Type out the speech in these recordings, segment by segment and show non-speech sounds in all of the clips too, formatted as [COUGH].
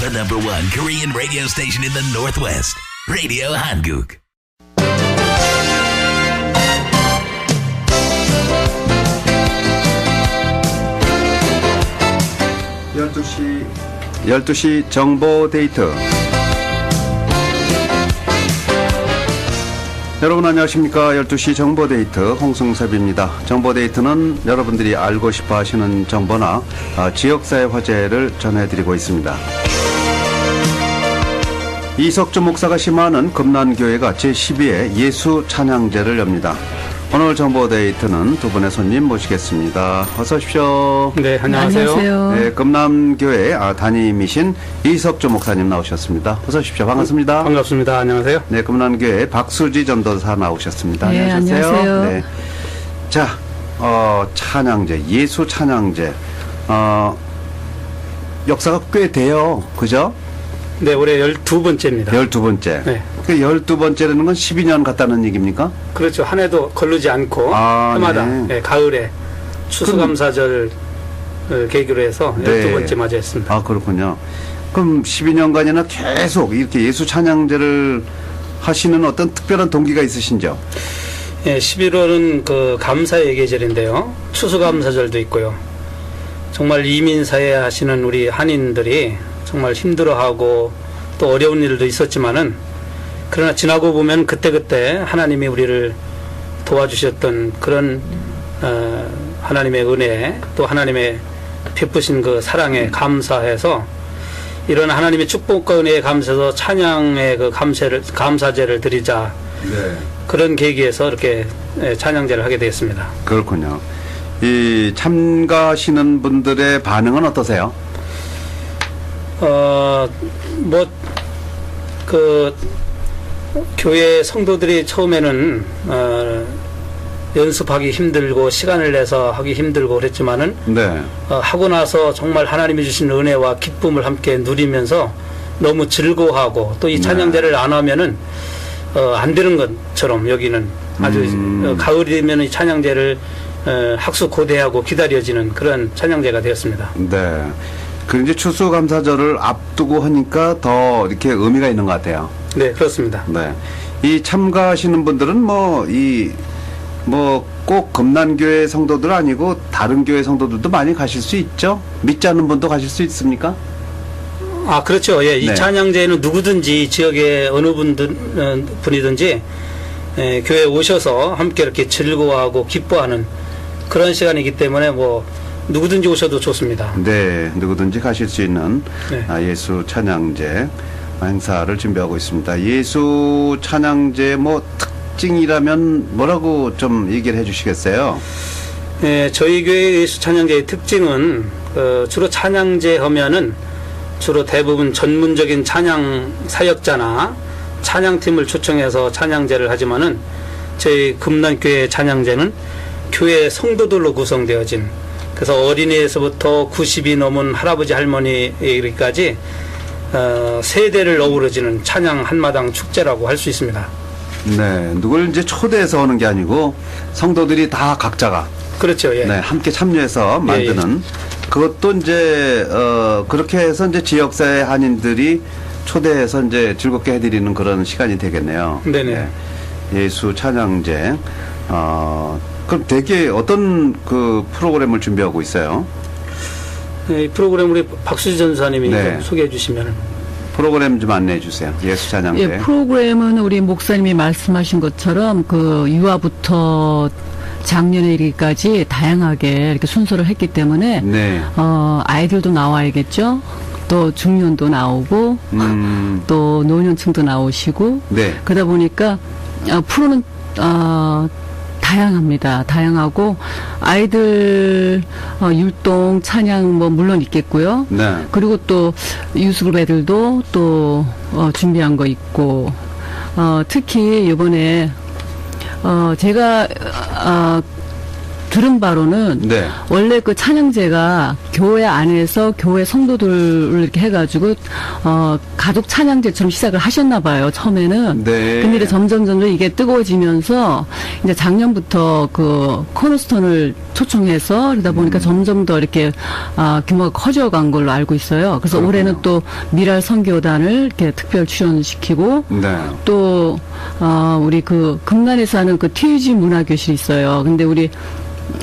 The number one Korean radio station in the Northwest. Radio Hanguk. 열두 시 12시 정보 데이트 여러분 안녕하십니까 12시 정보 데이트 홍승섭입니다 정보 데이트는 여러분들이 알고 싶어 하시는 정보나 아, 지역사회 화제를 전해드리고 있습니다 이석주 목사가 심화하는 금난교회가 제12회 예수 찬양제를 엽니다 오늘 정보 데이트는 두 분의 손님 모시겠습니다 어서 오십시오 네, 안녕하세요. 네, 금남교회 아, 담임이신 이석주 목사님 나오셨습니다. 어서 오십시오. 반갑습니다. 반갑습니다. 안녕하세요. 네, 금남교회 박수지 전도사 나오셨습니다. 네, 안녕하세요. 네. 자, 어, 찬양제, 예수 찬양제, 어, 역사가 꽤 돼요. 그죠? 네, 올해 12번째입니다. 열두 번째. 네. 그 열두 번째라는 건 12년 갔다는 얘기입니까? 그렇죠. 한 해도 걸르지 않고 아, 해마다 네. 네, 가을에 추수감사절 을 계기로 해서 네. 12번째 맞이했습니다. 아, 그렇군요. 그럼 12년간이나 계속 이렇게 예수 찬양제를 하시는 어떤 특별한 동기가 있으신지요? 예, 11월은 그 감사의 계절인데요. 추수감사절도 있고요. 정말 이민사회 하시는 우리 한인들이 정말 힘들어하고 또 어려운 일도 있었지만은 그러나 지나고 보면 그때그때 하나님이 우리를 도와주셨던 그런 어, 하나님의 은혜 또 하나님의 베푸신 그 사랑에 감사해서 이런 하나님의 축복과 은혜에 감사해서 찬양의 그 감사를 감사제를 드리자 네. 그런 계기에서 이렇게 예, 찬양제를 하게 되었습니다. 그렇군요. 이 참가하시는 분들의 반응은 어떠세요? 어, 뭐, 그, 교회 성도들이 처음에는, 어, 연습하기 힘들고, 시간을 내서 하기 힘들고 그랬지만은, 네. 어, 하고 나서 정말 하나님이 주신 은혜와 기쁨을 함께 누리면서 너무 즐거워하고, 또이 네. 찬양제를 안 하면은, 어, 안 되는 것처럼 여기는 아주 음. 어, 가을이면 이 찬양제를 어, 학수 고대하고 기다려지는 그런 찬양제가 되었습니다. 네. 그 이제 추수감사절을 앞두고 하니까 더 이렇게 의미가 있는 것 같아요. 네, 그렇습니다. 네. 이 참가하시는 분들은 뭐, 이, 뭐, 꼭 금난교회 성도들 아니고 다른 교회 성도들도 많이 가실 수 있죠? 믿지 않는 분도 가실 수 있습니까? 아, 그렇죠. 예, 이 네. 찬양제는 누구든지 지역의 어느 분들, 어, 분이든지 에, 교회에 오셔서 함께 이렇게 즐거워하고 기뻐하는 그런 시간이기 때문에 뭐 누구든지 오셔도 좋습니다. 네, 누구든지 가실 수 있는 네. 아, 예수 찬양제 행사를 준비하고 있습니다. 예수 찬양제 뭐 특징이라면 뭐라고 좀 얘기를 해주시겠어요? 예, 저희 교회 예수 찬양제의 특징은 어, 주로 찬양제 하면은 주로 대부분 전문적인 찬양 사역자나 찬양팀을 초청해서 찬양제를 하지만은 저희 금난교회 찬양제는 교회 성도들로 구성되어진 그래서 어린이에서부터 90이 넘은 할아버지 할머니까지 어, 세대를 어우러지는 찬양 한마당 축제라고 할 수 있습니다. 네, 누굴 이제 초대해서 오는 게 아니고 성도들이 다 각자가 그렇죠. 예. 네, 함께 참여해서 만드는 그것도 이제 어 그렇게 해서 이제 지역사회 한인들이 초대해서 이제 즐겁게 해드리는 그런 시간이 되겠네요. 네네. 네. 예수 찬양제 어 그럼 되게 어떤 그 프로그램을 준비하고 있어요? 네, 이 프로그램 우리 박수지 전사님이 네. 좀 소개해 주시면 프로그램 좀 안내해 주세요. 예수 찬양제. 예, 프로그램은 우리 목사님이 말씀하신 것처럼 그 유아부터 작년에 이르기까지 다양하게 이렇게 순서를 했기 때문에 네. 어, 아이들도 나와야겠죠. 또 중년도 나오고 음. 또 노년층도 나오시고 네. 그러다 보니까 어, 프로는 어, 다양합니다. 다양하고 아이들 어, 율동 찬양 뭐 물론 있겠고요. 네. 그리고 또 유스그룹 애들도 또 어, 준비한 거 있고 어, 특히 이번에 어, 제가 어, 들은 바로는 네. 원래 그 찬양제가 교회 안에서 교회 성도들을 이렇게 해가지고 어 가족 찬양제처럼 시작을 하셨나 봐요 처음에는. 네. 근데 점점 점점 이게 뜨거워지면서 이제 작년부터 그 코너스톤을 초청해서 그러다 보니까 음. 점점 더 이렇게 아 규모가 커져간 걸로 알고 있어요. 그래서 그렇군요. 올해는 또 미랄 선교단을 이렇게 특별 출연시키고 네. 또, 어, 우리 그, 금난에서 하는 그 TUG 문화교실이 있어요. 근데 우리,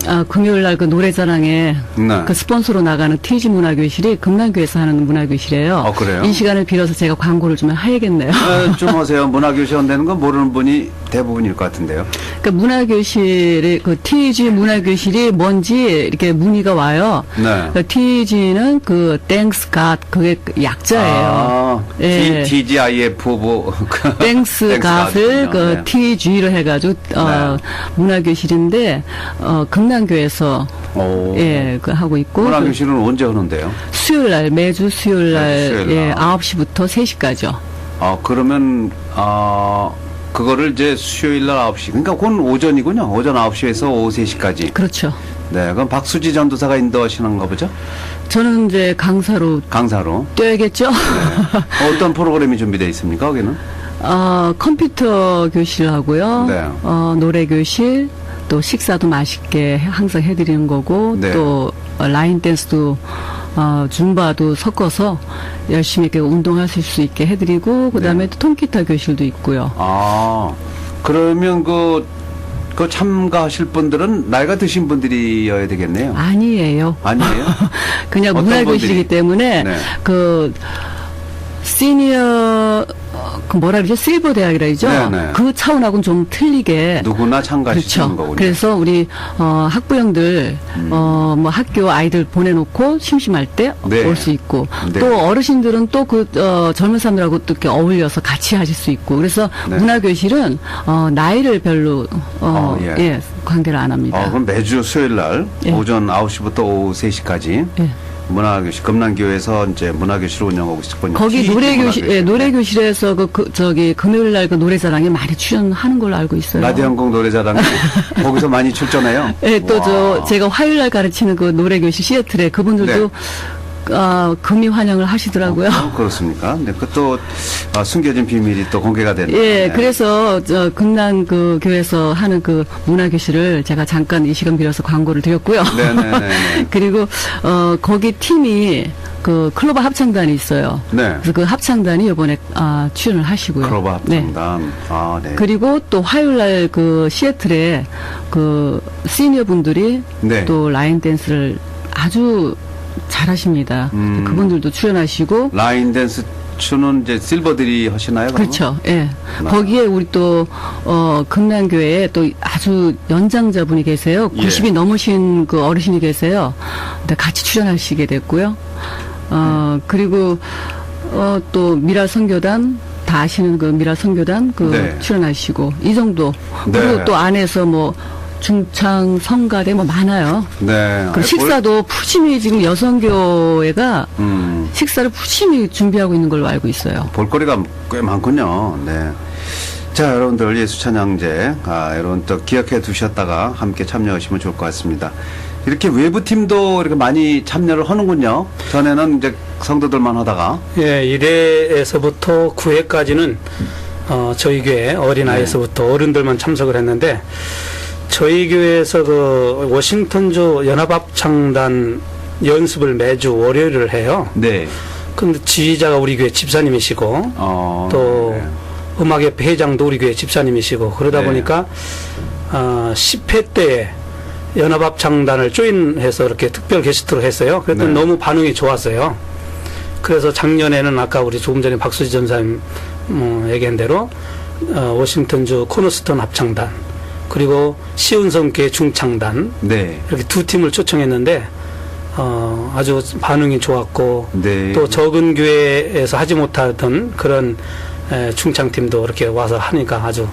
아, 금요일 날 그 노래자랑에 네. 그 스폰서로 나가는 TUG 문화교실이 금난교에서 하는 문화교실이에요. 어, 그래요? 이 시간을 빌어서 제가 광고를 좀 해야겠네요. 어, [LAUGHS] 좀 하세요. 문화교시원 되는 건 모르는 분이 대부분일 것 같은데요. 그러니까 문화교실이, 그 TUG 문화교실이 뭔지 이렇게 문의가 와요. 네. 그러니까 TUG는 그, thanks God, 그게 그 약자예요. 아, 예. T, TGIF 뭐 땡스 [LAUGHS] 갓을 그 TG로 해가지고 어, 네. 문화교실인데 어, 금남교에서 오. 예, 그 하고 있고 문화 교실은 언제 하는데요? 그 수요일 날 매주 수요일 날 매주 수요일 예, 날. 9시부터 3시까지요. 아 그러면 아 그거를 이제 수요일 날 9시 그러니까 그건 오전이군요. 오전 9시에서 오후 3시까지. 그렇죠. 네, 그럼 박수지 전도사가 인도하시는가 보죠? 저는 이제 강사로 강사로. 뛰어야겠죠. 어떤 프로그램이 준비되어 있습니까? 거기는? 어, 컴퓨터 교실 하고요. 네. 어, 노래 교실, 또 식사도 맛있게 해- 항상 해드리는 거고, 네. 또 어, 라인 댄스도 어, 줌바도 섞어서 열심히 이렇게 운동하실 수 있게 해드리고, 그 다음에 네. 또 통기타 교실도 있고요. 아 그러면 그, 그 참가하실 분들은 나이가 드신 분들이어야 되겠네요. 아니에요. 아니에요? [LAUGHS] 그냥 문화교실이기? 때문에 네. 그 시니어 어, 그 뭐라 그러죠 실버 대학이라 그러죠 네, 네. 그 차원하고는 좀 틀리게 누구나 있는 그렇죠. 거군요. 그래서 우리 어, 학부형들 음. 어, 뭐 학교 아이들 보내놓고 심심할 때 올수 네. 있고 네. 또 어르신들은 또 그 어, 젊은 사람들하고 또 이렇게 어울려서 같이 하실 수 있고 그래서 네. 문화교실은 어, 나이를 별로 어, 어, 예. 예. 관계를 안 합니다. 어, 그럼 매주 수요일 날 예. 오전 9시부터 오후 3시까지 예. 문화교실 금남교에서 이제 문화교실을 운영하고 있었군요. 거기 노래교실, 예. 노래교실에서 그, 그 저기 금요일 날 그 노래자랑에 많이 출연하는 걸로 알고 있어요. 라디오 한국 노래자랑 [LAUGHS] 거기서 많이 출전해요. 예, 또저 와. 제가 화요일 날 가르치는 그 노래교실 시애틀에 그분들도 아, 금이 환영을 하시더라고요. 네. 어, 그렇습니까? 네, 그또 아, 숨겨진 비밀이 또 공개가 되는. 예, 네. 그래서 저 금남 그 교회에서 하는 그 문화 교실을 제가 잠깐 이 시간 빌어서 광고를 드렸고요. 네네네. [LAUGHS] 그리고 어 거기 팀이 그 클로버 합창단이 있어요. 네. 그래서 그 합창단이 이번에 아, 출연을 하시고요. 클로버 네. 합창단. 아, 네. 그리고 또 화요일 날 그 시애틀에 그 시니어 분들이 네. 또 라인 댄스를 아주 잘하십니다. 음. 그분들도 출연하시고 라인 댄스 추는 이제 실버들이 하시나요? 그러면? 그렇죠. 예. 아. 거기에 우리 또, 어, 금남교회에 또 아주 연장자분이 계세요. 예. 90이 넘으신 그 어르신이 계세요. 근데 같이 출연하시게 됐고요. 어, 그리고, 어, 또 미라 선교단, 다 아시는 그 미라 선교단 그 네. 출연하시고, 이 정도. 네. 그리고 또 안에서 뭐, 중창, 성가대 뭐 많아요. 네. 그 식사도 푸짐히 지금 여성교회가 볼, 음, 식사를 푸짐히 준비하고 있는 걸로 알고 있어요. 볼거리가 꽤 많군요. 네. 자, 여러분들 예수 찬양제, 아, 여러분 또 기억해 두셨다가 함께 참여하시면 좋을 것 같습니다. 이렇게 외부 팀도 이렇게 많이 참여를 하는군요. 전에는 이제 성도들만 하다가. 예, 1회에서부터 9회까지는 어, 저희 교회 어린아이에서부터 어른들만 참석을 했는데 저희 교회에서 그 워싱턴주 연합합창단 연습을 매주 월요일을 해요. 네. 근데 지휘자가 우리 교회 집사님이시고 어, 또 네. 음악협회 회장도 우리 교회 집사님이시고 그러다 네. 보니까 어, 10회 때에 연합합창단을 조인해서 이렇게 특별 게스트로 했어요. 그랬더니 네. 너무 반응이 좋았어요. 그래서 작년에는 아까 우리 조금 전에 박수지 전사님 어, 얘기한 대로 어, 워싱턴주 코너스톤 합창단 그리고 시운성교회 중창단 네. 이렇게 두 팀을 초청했는데 어, 아주 반응이 좋았고 네. 또 적은 교회에서 하지 못하던 그런 에, 충창팀도 이렇게 와서 하니까 아주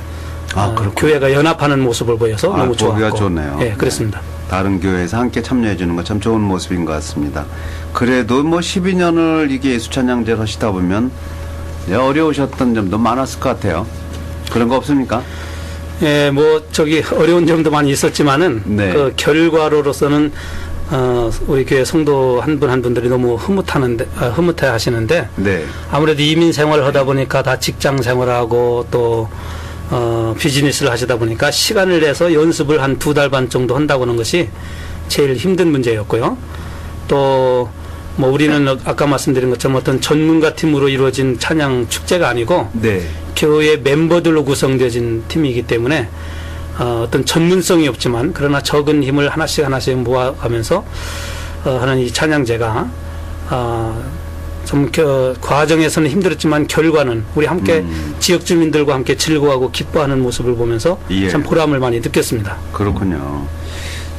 아, 어. 교회가 연합하는 모습을 보여서 아, 너무 좋았고 좋네요. 예, 그렇습니다. 다른 교회에서 함께 참여해 주는 건 참 좋은 모습인 것 같습니다. 그래도 뭐 12년을 이게 예수찬양제를 하시다 보면 예, 어려우셨던 점도 많았을 것 같아요. 그런 거 없습니까? 예, 뭐 저기 어려운 점도 많이 있었지만은 네. 그 결과로서는 어, 우리 교회 성도 한 분한 분들이 너무 흐뭇하는데 아, 흐뭇해 하시는데 네. 아무래도 이민 생활을 하다 보니까 다 직장 생활하고 또 어, 비즈니스를 하시다 보니까 시간을 내서 연습을 한 두 달 반 정도 한다고 하는 것이 제일 힘든 문제였고요. 또 뭐 우리는 아까 말씀드린 것처럼 어떤 전문가 팀으로 이루어진 찬양 축제가 아니고 네. 교회 멤버들로 구성되어진 팀이기 때문에 어, 어떤 전문성이 없지만 그러나 적은 힘을 하나씩 하나씩 모아가면서 어, 하는 이 찬양제가 어, 좀 그, 과정에서는 힘들었지만 결과는 우리 함께 음. 지역 주민들과 함께 즐거워하고 기뻐하는 모습을 보면서 예. 참 보람을 많이 느꼈습니다. 그렇군요.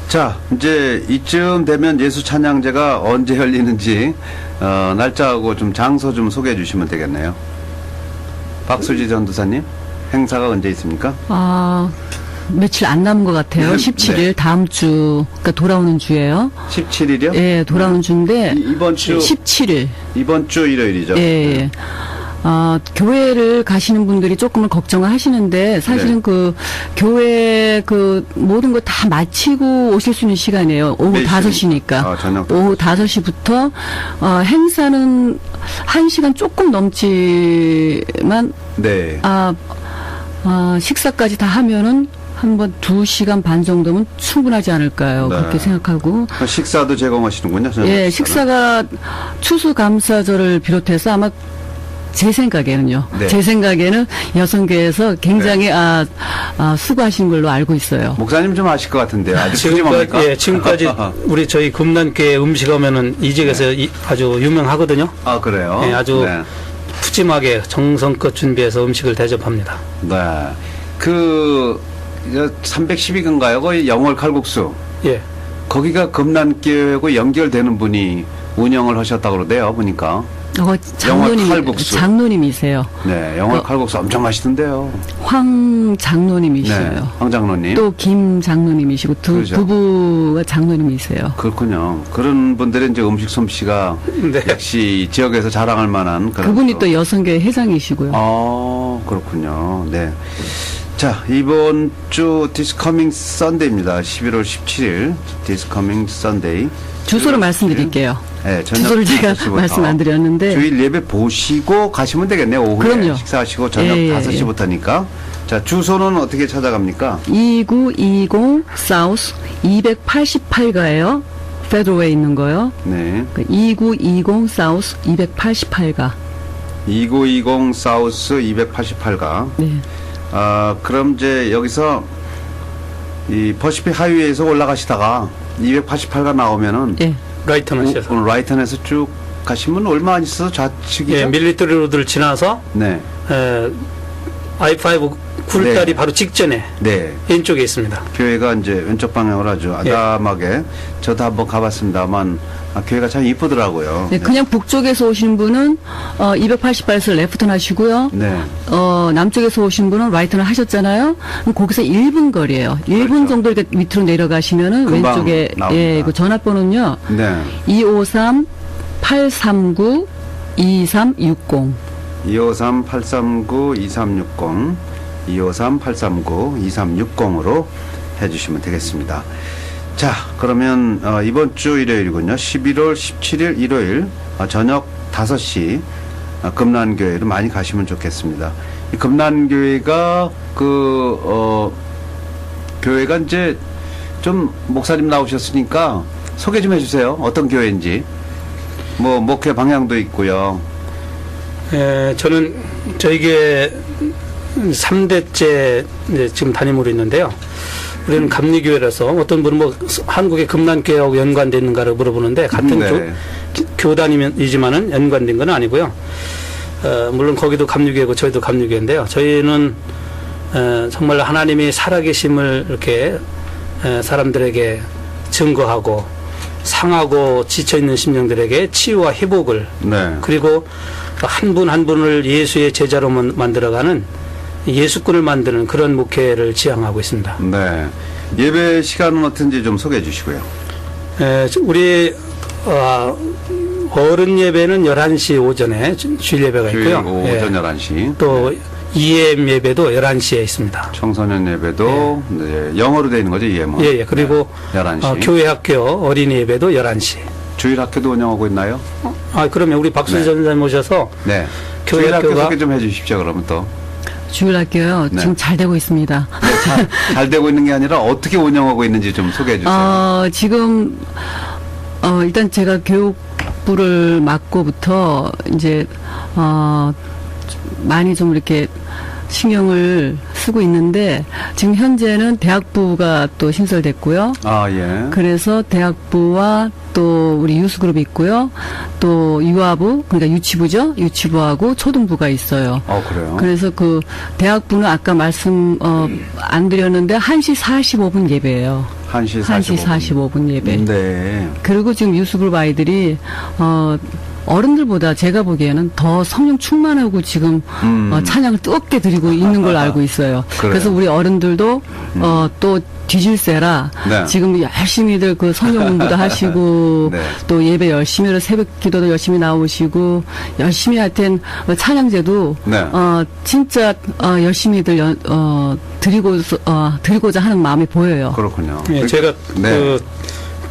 자, 이제 이쯤 되면 예수 찬양제가 언제 열리는지 어, 날짜하고 좀 장소 좀 소개해 주시면 되겠네요. 박수지 전도사님, 행사가 언제 있습니까? 아, 며칠 안 남은 것 같아요. 네. 17일 다음 주, 그러니까 돌아오는 주예요. 17일이요? 예, 돌아오는 주인데 이- 이번 주 17일. 이번 주 일요일이죠. 예, 예. 아, 교회를 가시는 분들이 조금은 걱정을 하시는데 사실은 네. 그 교회 그 모든 거다 마치고 오실 수 있는 시간이에요. 오후 몇 시? 5시니까. 아, 저녁 오후 5시부터 어, 행사는 1시간 조금 넘지만 네. 아, 아, 식사까지 다 하면은 한번 2시간 반 정도면 충분하지 않을까요? 네. 그렇게 생각하고 그 식사도 제공하시는군요. 예. 식사가 추수감사절을 비롯해서 아마 제 생각에는요. 네. 제 생각에는 여성계에서 굉장히 아, 아, 수고하신 걸로 알고 있어요. 목사님 좀 아실 것 같은데요. 아직 지금까지? 예, 지금까지 [LAUGHS] 우리 저희 금난교회 음식 하면은 이 지역에서 이- 아주 유명하거든요. 아 그래요? 예, 아주 네. 푸짐하게 정성껏 준비해서 음식을 대접합니다. 네. 그 312건가요? 거의 영월 칼국수. 예. 거기가 금난교회하고 연결되는 분이 운영을 하셨다고 그러대요. 보니까. 어, 장로님, 칼국수. 장로님이세요. 네, 영월 어. 칼국수 엄청 맛있던데요. 황 네, 장로님이시어요. 황 장로님. 또 김 장로님이시고 두 그러죠. 부부가 장로님이세요. 그렇군요. 그런 분들의 이제 음식 솜씨가 [LAUGHS] 네. 역시 지역에서 자랑할 만한 그런. 그분이 또 여성계 회장이시고요. 아, 그렇군요. 네. 자, 이번 주 디스커밍 썬데이입니다. 11월 17일 디스커밍 썬데이. 주소를 말씀드릴게요. 네, 저녁 주소를 제가 5시부터. 말씀 안 드렸는데 주일 예배 보시고 가시면 되겠네요. 오후에 그럼요. 식사하시고 저녁 예, 예, 5시부터니까. 자, 주소는 어떻게 찾아갑니까? 2920 사우스 288가예요. 페드로에 있는 거요. 네. 2920 사우스 288가. 2920 사우스 288가. 네. 아, 그럼 이제 여기서 이 퍼시픽 하이웨이에서 올라가시다가 288가 나오면은 예. 시에서 오- 라이턴에서 쭉 가시면 얼마 안 있어서 좌측이죠? 예, 밀리터리 로드를 지나서 네. 에, I5 굴다리 네. 바로 직전에 네. 왼쪽에 있습니다. 교회가 이제 왼쪽 방향으로 아주 예. 아담하게 저도 한번 가봤습니다만 아, 교회가 참 이쁘더라고요. 네, 그냥 북쪽에서 오신 분은 어 288에서 레프턴 하시고요. 네. 어 남쪽에서 오신 분은 라이턴을 하셨잖아요. 그럼 거기서 1분 거리예요. 1분 그렇죠. 정도 이렇게 밑으로 내려가시면은 왼쪽에 나옵니다. 예, 그 전화번호는요. 네. 253 839 2360. 253-839-2360 253-839-2360으로 해주시면 되겠습니다. 자, 그러면 어, 이번 주 일요일이군요. 11월 17일 일요일 어, 저녁 5시 어, 금난교회로 많이 가시면 좋겠습니다. 이 금난교회가 그 어, 교회가 이제 좀 목사님 나오셨으니까 소개 좀 해주세요. 어떤 교회인지. 뭐 목회 방향도 있고요. 에, 저는 교회 3대째 지금 담임으로 있는데요. 우리는 감리교회라서 어떤 분은 뭐 한국의 금난교회하고 연관돼 있는가를 물어보는데 같은 네. 교, 교단이지만은 연관된 건 아니고요. 어, 물론 거기도 감리교회고 저희도 감리교회인데요. 저희는 어, 정말 하나님이 살아계심을 이렇게 에, 사람들에게 증거하고 상하고 지쳐있는 심령들에게 치유와 회복을 네. 그리고 한 분한 분을 예수의 제자로 만- 만들어가는 예수꾼을 만드는 그런 목회를 지향하고 있습니다. 네. 예배 시간은 어떤지 좀 소개해 주시고요. 에, 우리 어, 어른 예배는 11시 오전에 주- 주일 예배가 주일 있고요. 오전 예. 11시. 또 EM 예배도 11시에 있습니다. 청소년 예배도 네, 영어로 되어 있는 거죠, 이해만. 예, 예. 그리고 네, 11시. 어, 교회 학교 어린이 예배도 11시. 주일 학교도 운영하고 있나요? 아, 그러면 우리 박수지 네. 전사님 모셔서 네. 교회 학교가- 소개 좀 해주십시오, 그러면 또. 주일학교요. 네. 지금 잘 되고 있습니다. 네, 잘, 잘 되고 있는 게 아니라 어떻게 운영하고 있는지 좀 소개해 주세요. 어, 지금 어, 일단 제가 교육부를 맡고부터 이제 어, 많이 좀 이렇게 신경을 쓰고 있는데 지금 현재는 대학부가 또 신설됐고요. 아, 예. 그래서 대학부와 또 우리 유수그룹이 있고요. 또 유아부, 그러니까 유치부죠. 유치부하고 초등부가 있어요. 어, 그래요? 그래서 그 대학부는 아까 말씀 어, 안 드렸는데 1시 45분 예배예요. 1시 45분. 1시 45분 예배. 네. 그리고 지금 유수그룹 아이들이 어 어른들보다 제가 보기에는 더 성령 충만하고 지금 음. 어, 찬양을 뜨겁게 드리고 있는 걸 알고 있어요. [LAUGHS] 그래요. 그래서 우리 어른들도 어, 또 뒤질세라 네. 지금 열심히들 그 성경 공부도 하시고 [LAUGHS] 네. 또 예배 열심히 새벽 기도도 열심히 나오시고 열심히 하여튼 어, 찬양제도 네. 어 진짜 어 열심히들 연- 어 드리고 어 드리고자 하는 마음이 보여요. 그렇군요. 예, 제가 네. 그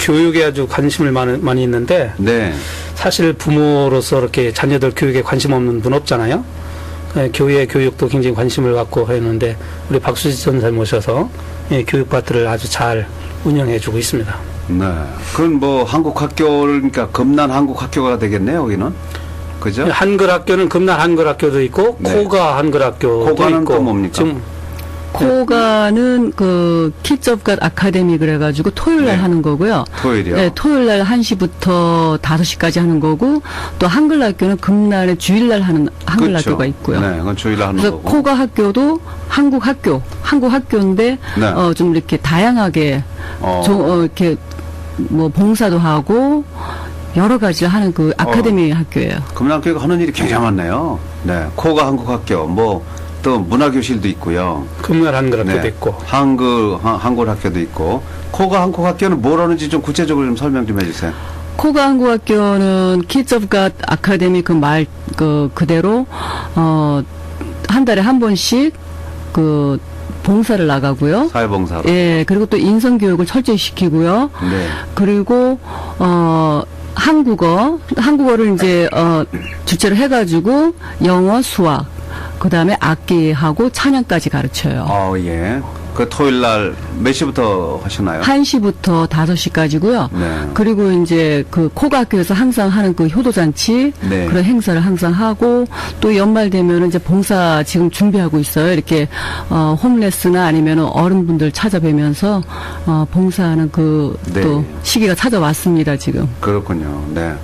교육에 아주 관심을 많이, 많이 있는데 네. 사실 부모로서 이렇게 자녀들 교육에 관심 없는 분 없잖아요. 예, 교회 교육도 굉장히 관심을 갖고 했는데 우리 박수지 전사님 모셔서 예, 교육 파트를 아주 잘 운영해주고 있습니다. 네. 그건 뭐 한국 학교를 그러니까 금난 한국 학교가 되겠네요, 여기는. 그죠? 한글 학교는 금날 한글 학교도 있고 네. 코가 한글 학교도 코가는 있고 또 뭡니까? 지금 코가는 그 키즈업갓 아카데미 그래가지고 토요일 날 네. 하는 거고요. 토요일이요? 네, 토요일 날 1시부터 5시까지 하는 거고 또 한글 학교는 금날에 주일 날 하는 한글 그렇죠. 학교가 있고요. 네, 그건 주일에 하는 그래서 거고. 코가 학교도 한국 학교, 한국 학교인데 네. 어, 좀 이렇게 다양하게 어. 좀 어, 이렇게 뭐 봉사도 하고 여러 가지를 하는 그 아카데미 학교예요. 금남교회가 하는 일이 굉장히 많네요. 네. 코가 한국 학교, 뭐, 또 문화교실도 있고요. 금날 한글 학교도 네. 있고 한글, 한- 한글 학교도 있고. 코가 한국 학교는 뭘 하는지 좀 구체적으로 좀 설명 좀 해주세요. 코가 한국 학교는 키즈업갓 아카데미 그말 그 그대로 어 한 달에 한 번씩 그 봉사를 나가고요. 사회봉사로. 예, 그리고 또 인성 교육을 철저히 시키고요. 네. 그리고 어 한국어 한국어를 이제 어 주체로 해가지고 영어 수학 그 다음에 악기하고 찬양까지 가르쳐요. 어, 예. 그 토요일 날 몇 시부터 하시나요? 1시부터 5시까지고요. 네. 그리고 이제 그 코가 학교에서 항상 하는 그 효도잔치 네. 그런 행사를 항상 하고 또 연말 되면은 이제 봉사 지금 준비하고 있어요. 이렇게 어 홈레스나 아니면은 어른분들 찾아뵈면서 어 봉사하는 그또 네. 시기가 찾아왔습니다, 지금. 그렇군요. 네.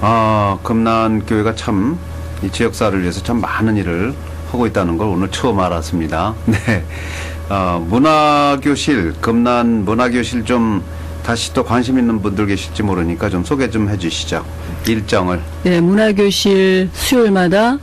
아, 금난 교회가 참, 이 지역사를 위해서 참 많은 일을 하고 있다는 걸 오늘 처음 알았습니다. [LAUGHS] 네. 어, 문화교실, 금난 문화교실 좀 다시 또 관심 있는 분들 계실지 모르니까 좀 소개 좀 해주시죠. 일정을. 예, 문화교실 수요일마다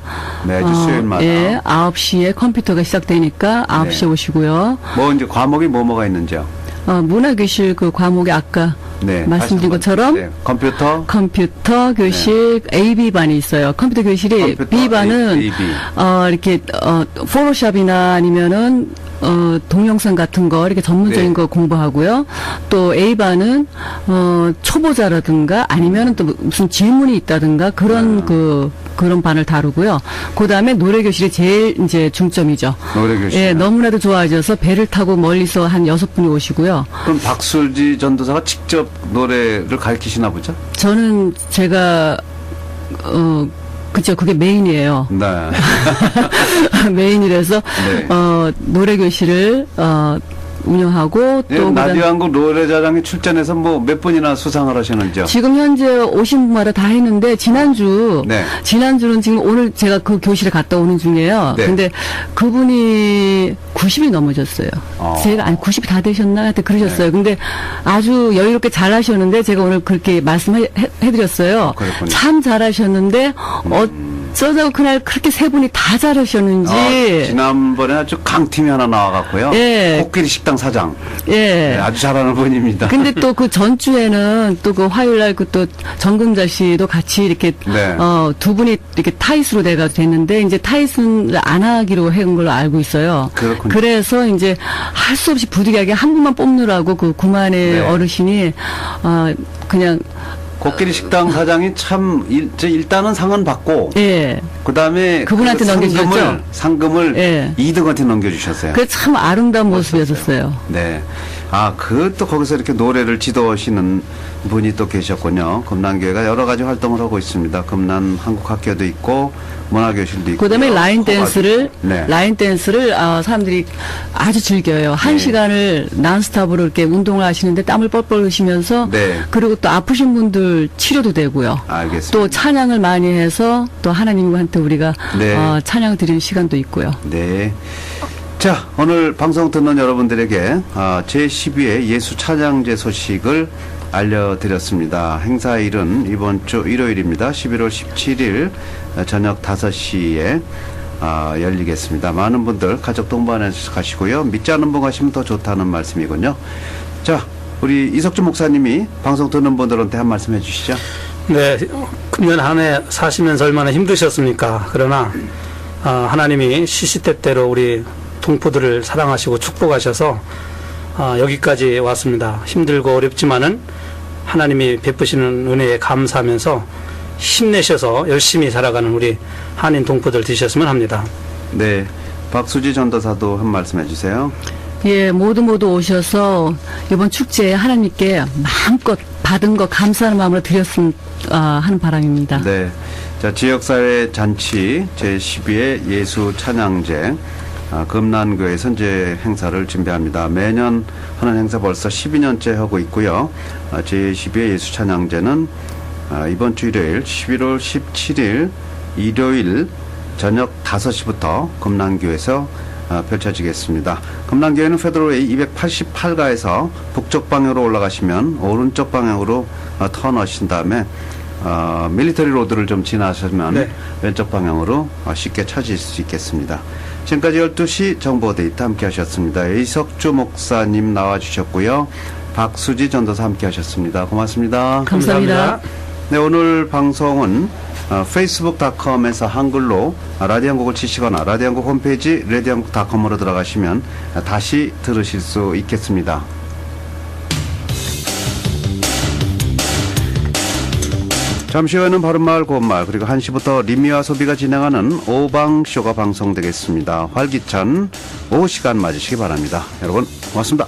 매주 수요일마다. 예, 9시에 컴퓨터가 시작되니까 9시에 네. 오시고요. 뭐 이제 과목이 뭐 뭐가 있는지요? 어, 문화교실 그 과목이 아까 네. 말씀드린. 것처럼 네. 컴퓨터, 컴퓨터 교실 A, B 반이 있어요. 컴퓨터 교실이 네. 컴퓨터 B 반은 A. 어 이렇게 어 포토샵이나 아니면은 어 동영상 같은 거 이렇게 전문적인 네. 거 공부하고요. 또 A 반은 어 초보자라든가 아니면은 또 무슨 질문이 있다든가 그런 아. 그 그런 반을 다루고요. 그 다음에 노래 교실이 제일 이제 중점이죠. 노래 교실. 예, 너무나도 좋아하셔서 배를 타고 멀리서 한 여섯 분이 오시고요. 그럼 박술지 전도사가 직접 노래를 가르치시나 보죠? 저는 제가 어 그죠 그게 메인이에요. 네. [LAUGHS] 메인이라서 네. 어 노래 교실을 어 운영하고 예, 또 라디오 한국 노래자랑에 출전해서 뭐몇 분이나 수상을 하시는지요? 지금 현재 오신 분마다 다 했는데 지난주 네. 지난주는 지금 오늘 제가 그 교실에 갔다 오는 중이에요. 네. 근데 그분이 90이 넘어졌어요. 어. 제가 아니 90이 다 되셨나 하여튼 그러셨어요. 네. 근데 아주 여유롭게 잘하셨는데 제가 오늘 그렇게 말씀해. 그렇군요. 참 잘하셨는데 어 어쩌자고 그날 그렇게 세 분이 다 잘하셨는지. 아, 지난번에 아주 강팀이 하나 나와갖고요. 예. 코끼리 식당 사장. 예. 네, 아주 잘하는 분입니다. 근데 또 [LAUGHS] 그 전주에는 또 그 화요일 날 그 또 정금자 씨도 같이 이렇게 네. 어 두 분이 이렇게 타이스로 돼가 됐는데 이제 타이슨을 안 하기로 한 걸로 알고 있어요. 그렇군요. 그래서 이제 할 수 없이 부득이하게 한 분만 뽑느라고 그 구만의 네. 어르신이 어 그냥 코끼리 식당 사장이 참 일, 저 일단은 상은 받고 예. 그다음에 그분한테 그 넘겨주셨죠? 상금을, 상금을 예. 이등한테 넘겨주셨어요. 그 참 아름다운 모습이었었어요. 네. 아, 그 또 거기서 이렇게 노래를 지도하시는 분이 또 계셨군요. 금난교회가 여러 가지 활동을 하고 있습니다. 금난 한국학교도 있고 문화교실도 있고. 그다음에 라인 댄스를 네. 라인 댄스를 아, 사람들이 아주 즐겨요. 한 네. 시간을 난스탑으로 이렇게 운동을 하시는데 땀을 뻘뻘 흘리시면서 네. 그리고 또 아프신 분들 치료도 되고요. 알겠습니다. 또 찬양을 많이 해서 또 하나님한테 우리가 네. 어, 찬양 드리는 시간도 있고요. 네. 자, 오늘 방송 듣는 여러분들에게 어, 제12회 예수 찬양제 소식을 알려드렸습니다. 행사일은 이번 주 일요일입니다. 11월 17일 저녁 5시에 아, 열리겠습니다. 많은 분들 가족 동반해서 가시고요. 믿지 않는 분 가시면 더 좋다는 말씀이군요. 자, 우리 이석주 목사님이 방송 듣는 분들한테 한 말씀 해주시죠. 네, 금년 한 해 사시면서 얼마나 힘드셨습니까? 그러나 아, 하나님이 시시때때로 우리 동포들을 사랑하시고 축복하셔서 아, 여기까지 왔습니다. 힘들고 어렵지만은 하나님이 베푸시는 은혜에 감사하면서 힘내셔서 열심히 살아가는 우리 한인 동포들 되셨으면 합니다. 네. 박수지 전도사도 한 말씀 해주세요. 예, 모두 모두 오셔서 이번 축제에 하나님께 마음껏 받은 거 감사하는 마음으로 드렸으면 아, 하는 바람입니다. 네. 자, 지역사회 잔치 제12회 예수 찬양제 아, 금난교에서 이제 행사를 준비합니다. 매년 하는 행사 벌써 12년째 하고 있고요. 아, 제12회 예수 찬양제는 아, 이번 주 일요일 11월 17일 일요일 저녁 5시부터 금난교에서 아, 펼쳐지겠습니다. 금난교회는 페드로웨이 288가에서 북쪽 방향으로 올라가시면 오른쪽 방향으로 아, 턴하신 다음에 어, 밀리터리 로드를 좀 지나시면 네. 왼쪽 방향으로 어, 쉽게 찾으실 수 있겠습니다. 지금까지 12시 정보 데이트 함께 하셨습니다. 이석주 목사님 나와주셨고요. 박수지 전도사 함께 하셨습니다. 고맙습니다. 감사합니다. 네, 오늘 방송은 어, facebook.com에서 한글로 라디오 한국을 치시거나 라디오 한국 홈페이지 라디오 한국.com으로 들어가시면 다시 들으실 수 있겠습니다. 잠시 후에는 바른말 고운말 그리고 1시부터 리미와 소비가 진행하는 오방쇼가 방송되겠습니다. 활기찬 오후 시간 맞으시기 바랍니다. 여러분 고맙습니다.